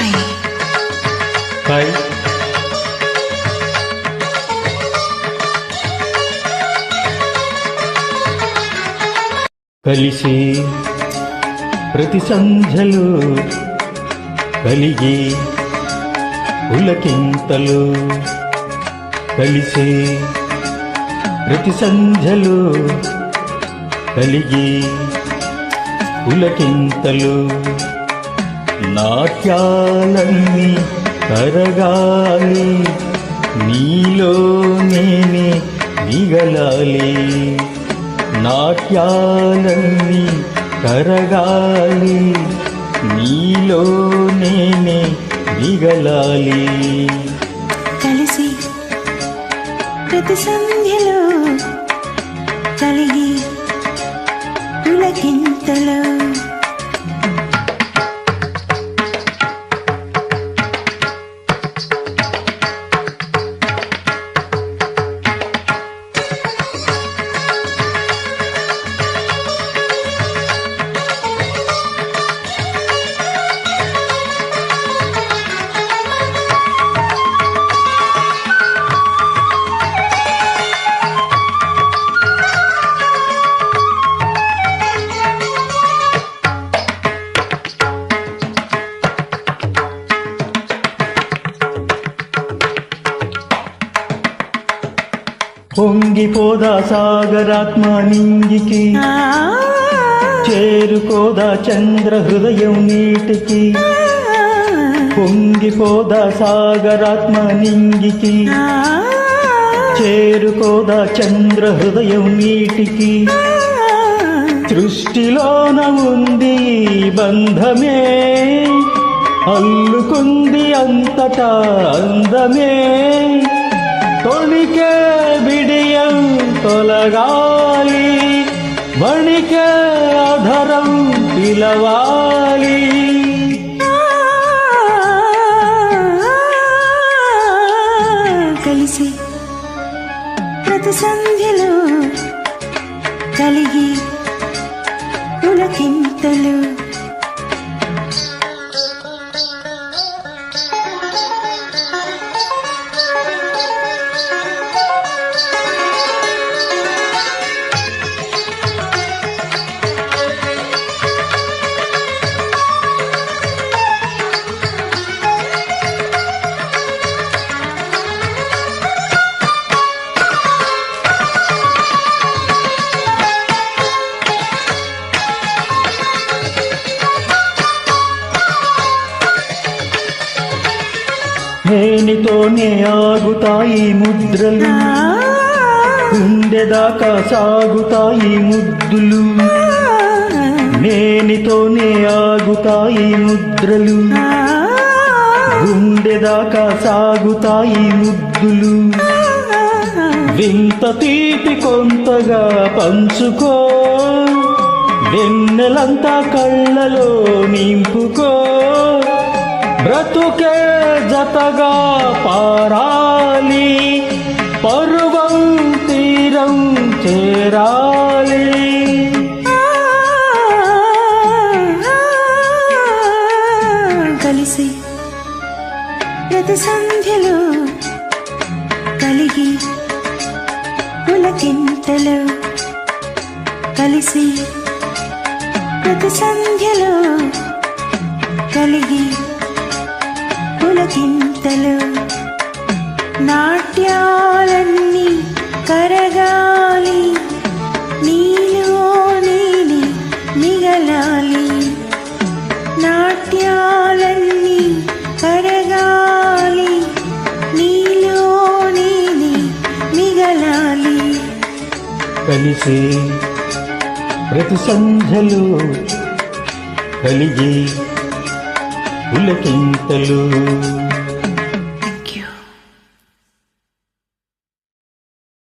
Hi hi కలిసి ప్రతి సంధ్యలు కలిగి పులకింతలు కలిసి ప్రతి సంధ్యలు కలిగి పులకింతలు నాట్యాలన్నీ కరగాలి నీలో నేనే మిగలాలి. నాట్యాలన్నీ కరగాలి నీలో నేనే మిగలాలి. కలిసి ప్రతి సంధ్యలో కలిగి పులకింతలు పొంగిపోదా సాగరాత్మ నింగికి చేరుకోదా చంద్ర హృదయం నీటికి? పొంగిపోదా సాగరాత్మ నింగికి చేరుకోదా చంద్ర హృదయం నీటికి? సృష్టిలోన ఉంది బంధమే అల్లుకుంది అంతటా అందమే. తొణికే బిడియం తొలగాలి వణికే అధరం పిలవాలి. కలిసి ప్రతి సంధ్యలో కలిగి పులకింతలు నేనితోనే ఆగుతాయి ముద్రలు. గుండెదాకా సాగుతాయి ముద్దులు. నేనితోనే ఆగుతాయి ముద్రలు. గుండెదాకా సాగుతాయి ముద్దులు. వింత తీపి కొంతగా పంచుకో. వెన్నెలంతా కళ్ళలో నింపుకో. బ్రతుకే జతగా పారాలి పరువం తీరం చేరాలి. కలిసి ప్రతి సంధ్యలో కలిగి పులకింతలు కలిసి ప్రతి సంధ్యలో కలిగి చింతలు నాట్యాలన్నీ కరగాలి. నీలో నేనే మిగలాలి. నాట్యాలన్నీ కరగాలి. నీలో నేనే మిగలాలి. కలిసి ప్రతి సంధ్యలో కలిగే పులకింతలు